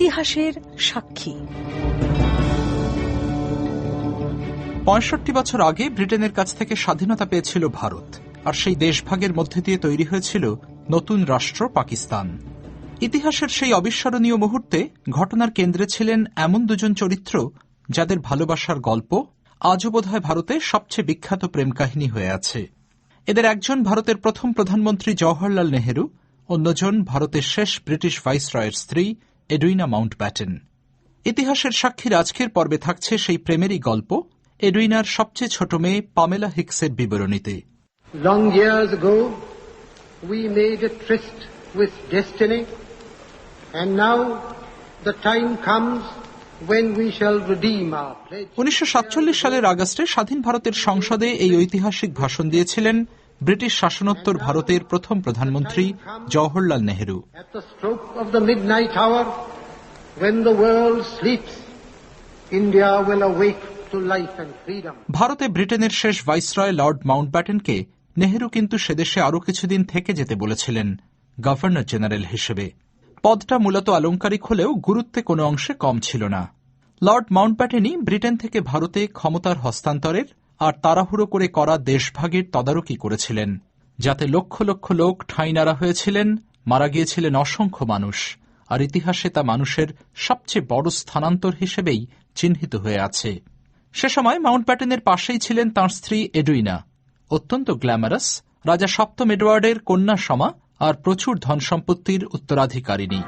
ইতিহাসের সাক্ষী। পঁয়ষট্টি বছর আগে ব্রিটেনের কাছ থেকে স্বাধীনতা পেয়েছিল ভারত, আর সেই দেশভাগের মধ্যে দিয়ে তৈরি হয়েছিল নতুন রাষ্ট্র পাকিস্তান। ইতিহাসের সেই অবিস্মরণীয় মুহূর্তে ঘটনার কেন্দ্রে ছিলেন এমন দুজন চরিত্র যাদের ভালোবাসার গল্প আজও বোধহয় ভারতে সবচেয়ে বিখ্যাত প্রেম কাহিনী হয়ে আছে। এদের একজন ভারতের প্রথম প্রধানমন্ত্রী জওহরলাল নেহেরু, অন্যজন ভারতের শেষ ব্রিটিশ ভাইসরয়ের স্ত্রী এডুইনা মাউন্ট ব্যাটেন ইতিহাসের সাক্ষীর আজকের পর্বে থাকছে সেই প্রেমেরই গল্প এডুইনার সবচেয়ে ছোট মেয়ে পামেলা হিক্সের বিবরণীতে। Long years ago, we made a tryst with destiny, and now the time comes when we shall redeem our উনিশশো সালের আগস্টে স্বাধীন ভারতের সংসদে এই ঐতিহাসিক ভাষণ দিয়েছিলেন ব্রিটিশ শাসনোত্তর ভারতের প্রথম প্রধানমন্ত্রী জওহরলাল নেহেরু. ভারতে ব্রিটেনের শেষ ভাইসরয় লর্ড মাউন্টব্যাটেনকে নেহেরু কিন্তু সেদেশে আরও কিছুদিন থেকে যেতে বলেছিলেন গভর্নর জেনারেল হিসেবে। পদটা মূলত আলংকারিক হলেও গুরুত্বে কোনো অংশে কম ছিল না। লর্ড মাউন্টব্যাটেনই ব্রিটেন থেকে ভারতে ক্ষমতার হস্তান্তরের আর তাড়াহুড়ো করে করা দেশভাগের তদারকি করেছিলেন, যাতে লক্ষ লক্ষ লোক ঠাঁই নাড়া হয়েছিলেন, মারা গিয়েছিলেন অসংখ্য মানুষ, আর ইতিহাসে তা মানুষের সবচেয়ে বড় স্থানান্তর হিসেবেই চিহ্নিত হয়ে আছে। সে সময় মাউন্টব্যাটেনের পাশেই ছিলেন তাঁর স্ত্রী এডুইনা। অত্যন্ত গ্ল্যামারাস, রাজা সপ্তম এডওয়ার্ডের কন্যা সমা আর প্রচুর ধন সম্পত্তির উত্তরাধিকারিণী।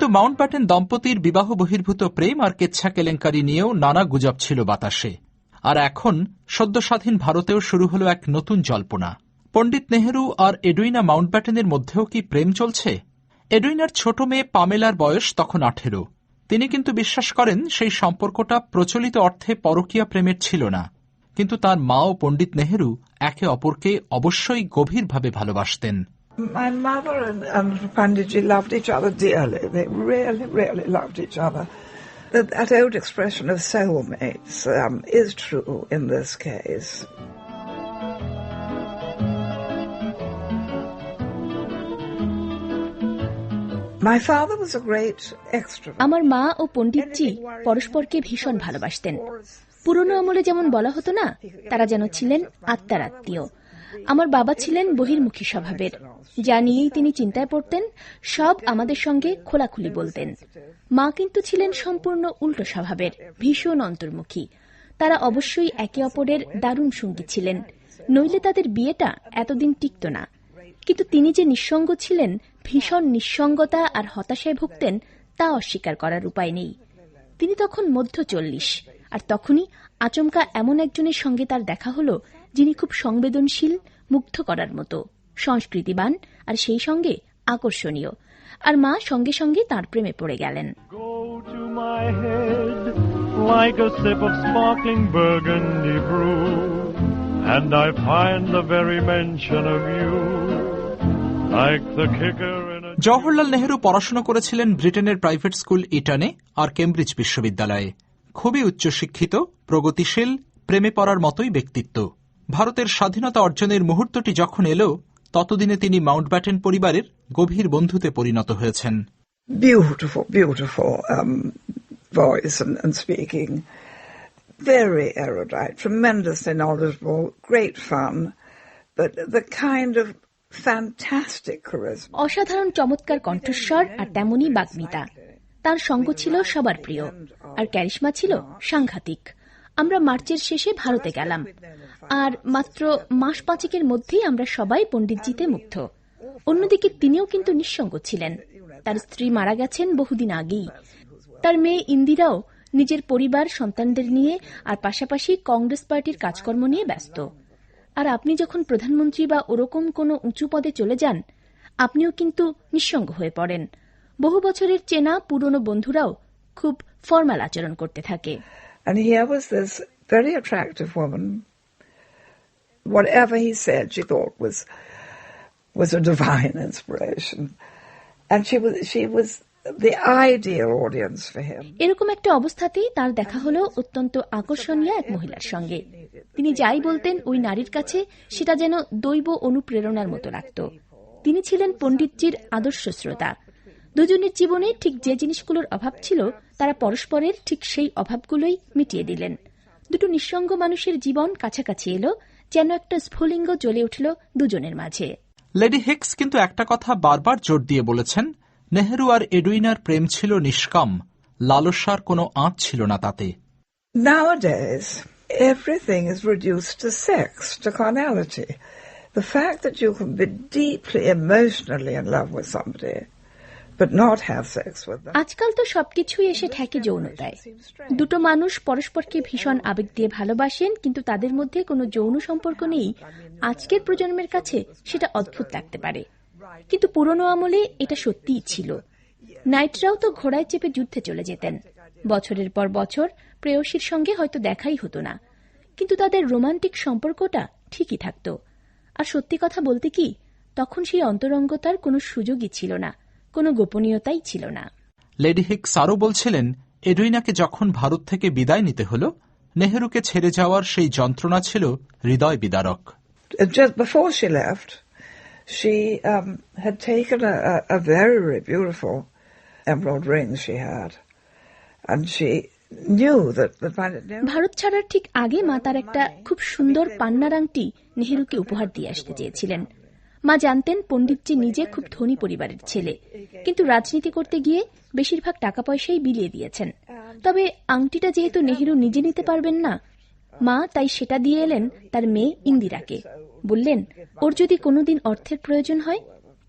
কিন্তু মাউন্টব্যাটেন দম্পতির বিবাহ বহির্ভূত প্রেম আর কেচ্ছা কেলেঙ্কারি নিয়েও নানা গুজব ছিল বাতাসে। আর এখন সদ্য স্বাধীন ভারতেও শুরু হল এক নতুন জল্পনা। পণ্ডিত নেহেরু আর এডুইনা মাউন্টব্যাটেনের মধ্যেও কি প্রেম চলছে? এডুইনার ছোট মেয়ে পামেলার বয়স তখন আঠেরো। তিনি কিন্তু বিশ্বাস করেন সেই সম্পর্কটা প্রচলিত অর্থে পরকীয়া প্রেমের ছিল না। কিন্তু তার মা ও পণ্ডিত নেহেরু একে অপরকে অবশ্যই গভীরভাবে ভালোবাসতেন। My mother and, and Panditji loved each other dearly. They really, really loved each other. That, that old expression of soulmates um, is true in this case. My father was a great extrovert. আমার মা ও পণ্ডিতজি পরস্পরকে ভীষণ ভালোবাসতেন পুরনো আমলে যেমন বলা হতো না তারা যেন ছিলেন আত্মার আত্মীয় আমার বাবা ছিলেন বহির্মুখী স্বভাবের। যা নিয়েই তিনি চিন্তায় পড়তেন, সব আমাদের সঙ্গে খোলাখুলি বলতেন। মা কিন্তু ছিলেন সম্পূর্ণ উল্টো স্বভাবের, ভীষণ অন্তর্মুখী। তারা অবশ্যই একে অপরের দারুণ সঙ্গী ছিলেন, নইলে তাদের বিয়েটা এতদিন টিকত না। কিন্তু তিনি যে নিঃসঙ্গ ছিলেন, ভীষণ নিঃসঙ্গতা আর হতাশায় ভুগতেন, তা অস্বীকার করার উপায় নেই। তিনি তখন মধ্য চল্লিশ, আর তখনই আচমকা এমন একজনের সঙ্গে তার দেখা হলো যিনি খুব সংবেদনশীল মুগ্ধ করার মতো সংস্কৃতিবান আর সেই সঙ্গে আকর্ষণীয়। আর মা সঙ্গে সঙ্গে তার প্রেমে পড়ে গেলেন। Go to like a sip of sparkling burgundy brew, and I find the very mention of you like the kicker in a Jawaharlal Nehru পড়াশোনা করেছিলেন ব্রিটেনের প্রাইভেট স্কুল ইটনে আর কেমব্রিজ বিশ্ববিদ্যালয়ে। খুবই উচ্চশিক্ষিত প্রগতিশীল প্রেমে পড়ার মতোই ব্যক্তিত্ব। ভারতের স্বাধীনতা অর্জনের মুহূর্তটি যখন এলো ততদিনে তিনি মাউন্টব্যাটেন পরিবারের গভীর বন্ধুতে পরিণত হয়েছেন। um, Very erudite, tremendously knowledgeable, great fun, but the kind of fantastic charisma. অসাধারণ চমৎকার কণ্ঠস্বর আর তেমনই বাগ্মিতা। তার সঙ্গ ছিল সবার প্রিয় আর ক্যারিশমা ছিল সাংঘাতিক। আমরা মার্চের শেষে ভারতে গেলাম। আর মাত্র মাস পাঁচেকের মধ্যেই আমরা সবাই পণ্ডিতজিতে মুগ্ধ। অন্যদিকে তিনিও কিন্তু নিঃসঙ্গ ছিলেন। তার স্ত্রী মারা গেছেন বহুদিন আগেই। তার মেয়ে ইন্দিরাও নিজের পরিবার, সন্তানদের নিয়ে আর পাশাপাশি কংগ্রেস পার্টির কাজকর্ম নিয়ে ব্যস্ত। আর আপনি যখন প্রধানমন্ত্রী বা ওরকম কোনো উঁচু পদে চলে যান, আপনিও কিন্তু নিঃসঙ্গ হয়ে পড়েন। বহু বছরের চেনা পুরনো বন্ধুরাও খুব ফর্মাল আচরণ করতে থাকে। And here was this very attractive woman. Whatever he said, she thought was was a divine inspiration, and she was she was the ideal audience for him. এরকম একটা অবস্থাতেই তার দেখা হলো অত্যন্ত আকর্ষণীয় এক মহিলার সঙ্গে তিনি যাই বলতেন ওই নারীর কাছে সেটা যেন দৈব অনুপ্রেরণার মতো লাগত তিনি ছিলেন পণ্ডিতজির আদর্শ শ্রোতা দুজনের জীবনে ঠিক যে জিনিসগুলোর অভাব ছিল তারা পরস্পরের ঠিক সেই অভাবগুলোই মিটিয়ে দিলেন। দুটো নিঃসঙ্গ মানুষের জীবন কাছাকাছি এলো যেন একটা স্ফুলিঙ্গ জ্বলে উঠল দুজনের মাঝে। লেডি হিক্স কিন্তু একটা কথা বারবার জোর দিয়ে বলেছেন নেহরু আর এডুইনার প্রেম ছিল নিষ্কাম লালসার কোনো আঁচ ছিল না তাতে। Nowadays, everything is reduced to sex, to carnality. The fact that you can be deeply emotionally in love with somebody, আজকাল তো সবকিছুই এসে ঠেকে যৌনতায়। দুটো মানুষ পরস্পরকে ভীষণ আবেগ দিয়ে ভালোবাসেন, কিন্তু তাদের মধ্যে কোনো যৌন সম্পর্ক নেই। আজকের প্রজন্মের কাছে সেটা অদ্ভুত লাগতে পারে। কিন্তু পুরনো আমলে এটা সত্যিই ছিল। নাইটরাও তো ঘোড়ায় চেপে যুদ্ধে চলে যেতেন। বছরের পর বছর প্রেয়সীর সঙ্গে হয়তো দেখাই হতো না। কিন্তু তাদের রোমান্টিক সম্পর্কটা ঠিকই থাকত। আর সত্যি কথা বলতে কি, তখন সেই অন্তরঙ্গতার কোনো সুযোগই ছিল না। কোনো গোপনীয়তাই ছিল না। লেডি হিক্স আরও বলছিলেন এডুইনাকে যখন ভারত থেকে বিদায় নিতে হল নেহরুকে ছেড়ে যাওয়ার সেই যন্ত্রণা ছিল হৃদয় বিদারক। Just before she left, she um, had taken a, a, a very beautiful emerald ring she had, and she Bharat ছাড়ার ঠিক আগে মা তার একটা খুব সুন্দর পান্নার আংটি নেহেরুকে উপহার দিয়ে আসতে চেয়েছিলেন। মা জানতেন পণ্ডিতজি নিজে খুব ধনী পরিবারের ছেলে। কিন্তু রাজনীতি করতে গিয়ে বেশিরভাগ টাকা পয়সাই বিলিয়ে দিয়েছেন। তবে আংটিটা যেহেতু নেহেরু নিজে নিতে পারবেন না, মা তাই সেটা দিয়ে এলেন তার মেয়ে ইন্দিরাকে। বললেন, ওর যদি কোনোদিন অর্থের প্রয়োজন হয়,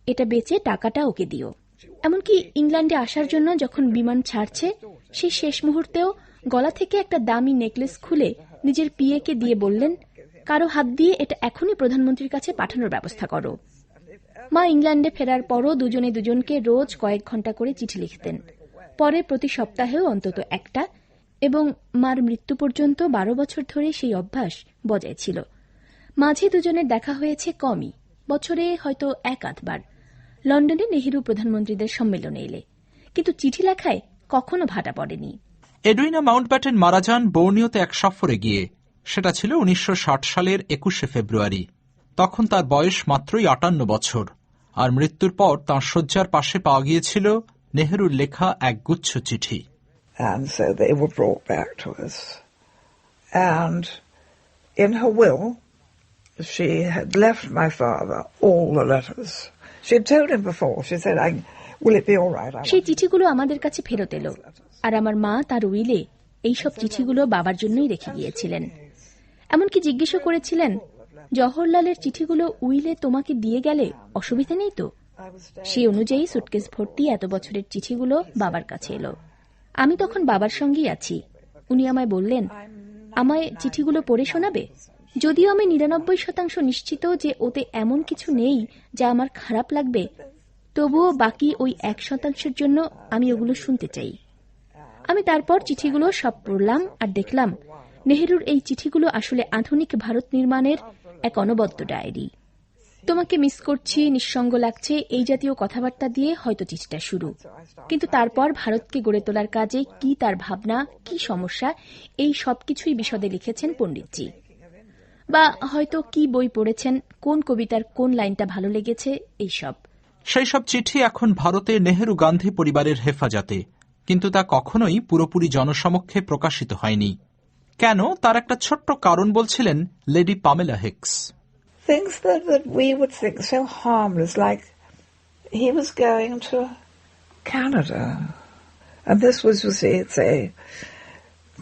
এটা বেচে টাকাটা ওকে দিও। এমনকি ইংল্যান্ডে আসার জন্য যখন বিমান ছাড়ছে, সেই শেষ মুহূর্তেও গলা থেকে একটা দামি নেকলেস খুলে নিজের পিএকে দিয়ে বললেন কারও হাত দিয়ে এটা এখনই প্রধানমন্ত্রীর কাছে পাঠানোর ব্যবস্থা করো। মা ইংল্যান্ডে ফেরার পরও দুজনে দুজনকে রোজ কয়েক ঘণ্টা করে চিঠি লিখতেন। পরে প্রতি সপ্তাহেও অন্তত একটা এবং মার মৃত্যু পর্যন্ত বারো বছর ধরে সেই অভ্যাস বজায় ছিল। মাঝে দুজনের দেখা হয়েছে কমই। বছরে হয়তো এক আধবার। লন্ডনে নেহেরু প্রধানমন্ত্রীদের সম্মেলনে এলে। কিন্তু চিঠি লেখায় কখনো ভাটা পড়েনি। এডুইনা মাউন্টব্যাটেন মারা যান বর্নিওতে এক সফরে গিয়ে। সেটা ছিল উনিশশো ষাট সালের একুশে ফেব্রুয়ারি তখন তার বয়স মাত্রই আটান্ন বছর আর মৃত্যুর পর তাঁর শয্যার পাশে পাওয়া গিয়েছিল নেহেরুর লেখা এক গুচ্ছ চিঠি And so they were brought back to us. And in her will, she had left my father all the letters. She had told him before, she said, I, will it be all right? সেই চিঠিগুলো আমাদের কাছে ফেরত এলো আর আমার মা তার Willey এইসব চিঠিগুলো বাবার জন্যই রেখে গিয়েছিলেন এমনকি জিজ্ঞেসও করেছিলেন, জওহরলালের চিঠিগুলো উইলে তোমাকে দিয়ে গেলে অসুবিধা নেই তো? সেই অনুযায়ী সুটকেস ভর্তি এত বছরের চিঠিগুলো বাবার কাছে এলো। আমি তখন বাবার সঙ্গেই আছি। উনি আমায় বললেন, আমায় চিঠিগুলো পড়ে শোনাবে? যদিও আমি নিরানব্বই শতাংশ নিশ্চিত যে ওতে এমন কিছু নেই যা আমার খারাপ লাগবে, তবুও বাকি ওই এক শতাংশের জন্য আমি ওগুলো শুনতে চাই। আমি তারপর চিঠিগুলো সব পড়লাম আর দেখলাম নেহেরুর এই চিঠিগুলো আসলে আধুনিক ভারত নির্মাণের এক অনবদ্য ডায়েরি। তোমাকে মিস করছি, নিঃসঙ্গ লাগছে এই জাতীয় কথাবার্তা দিয়ে হয়তো চিঠিটা শুরু। কিন্তু তারপর ভারতকে গড়ে তোলার কাজে কি তার ভাবনা, কি সমস্যা, এই সবকিছুই বিশদে লিখেছেন পণ্ডিতজি। বা হয়তো কি বই পড়েছেন, কোন কবিতার কোন লাইনটা ভালো লেগেছে, এইসব। সেই সব চিঠি এখন ভারতে নেহেরু গান্ধী পরিবারের হেফাজতে, কিন্তু তা কখনোই পুরোপুরি জনসমক্ষে প্রকাশিত হয়নি। কেন তার একটা ছোট্ট কারণ বলছিলেন Lady Pamela Hicks. Things that, that we would think so harmless, like he was going to Canada. And this was, was say, say,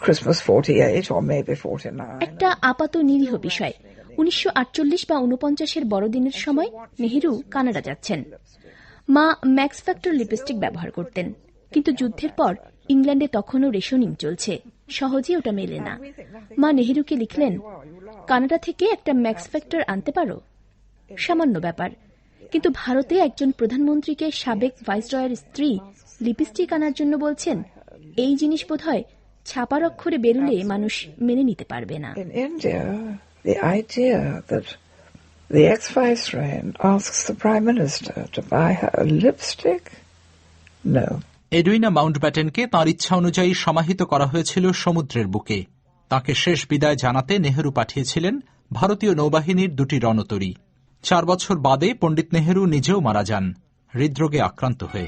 Christmas 48 or maybe 49. একটা আপাত নিরীহ বিষয়। উনিশশো আটচল্লিশ বা উনপঞ্চাশের বড়দিনের সময় নেহেরু কানাডা যাচ্ছেন। মা ম্যাক্স ফ্যাক্টর লিপস্টিক ব্যবহার করতেন। কিন্তু যুদ্ধের পর ইংল্যান্ডে তখনও রেশনিং চলছে। সহজে ওটা মেলে না। মা নেহেরুকে লিখলেন কানাডা থেকে একটা ম্যাক্স ফ্যাক্টর আনতে পারো। সামান্য ব্যাপার। কিন্তু ভারতে একজন প্রধানমন্ত্রীকে সাবেক ভাইসরয়ের স্ত্রী লিপস্টিক আনার জন্য বলছেন এই জিনিস বোধ হয় ছাপার অক্ষরে বেরুলে মানুষ মেনে নিতে পারবে না। In India, the idea that the ex-viceroy asks the prime minister to buy her a lipstick? No. এডুইনা মাউন্টব্যাটেনকে তাঁর ইচ্ছা অনুযায়ী সমাহিত করা হয়েছিল সমুদ্রের বুকে। তাকে শেষ বিদায় জানাতে নেহরু পাঠিয়েছিলেন ভারতীয় নৌবাহিনীর দুটি রণতরী। চার বছর বাদে পণ্ডিত নেহরু নিজেও মারা যান। হৃদরোগে আক্রান্ত হয়ে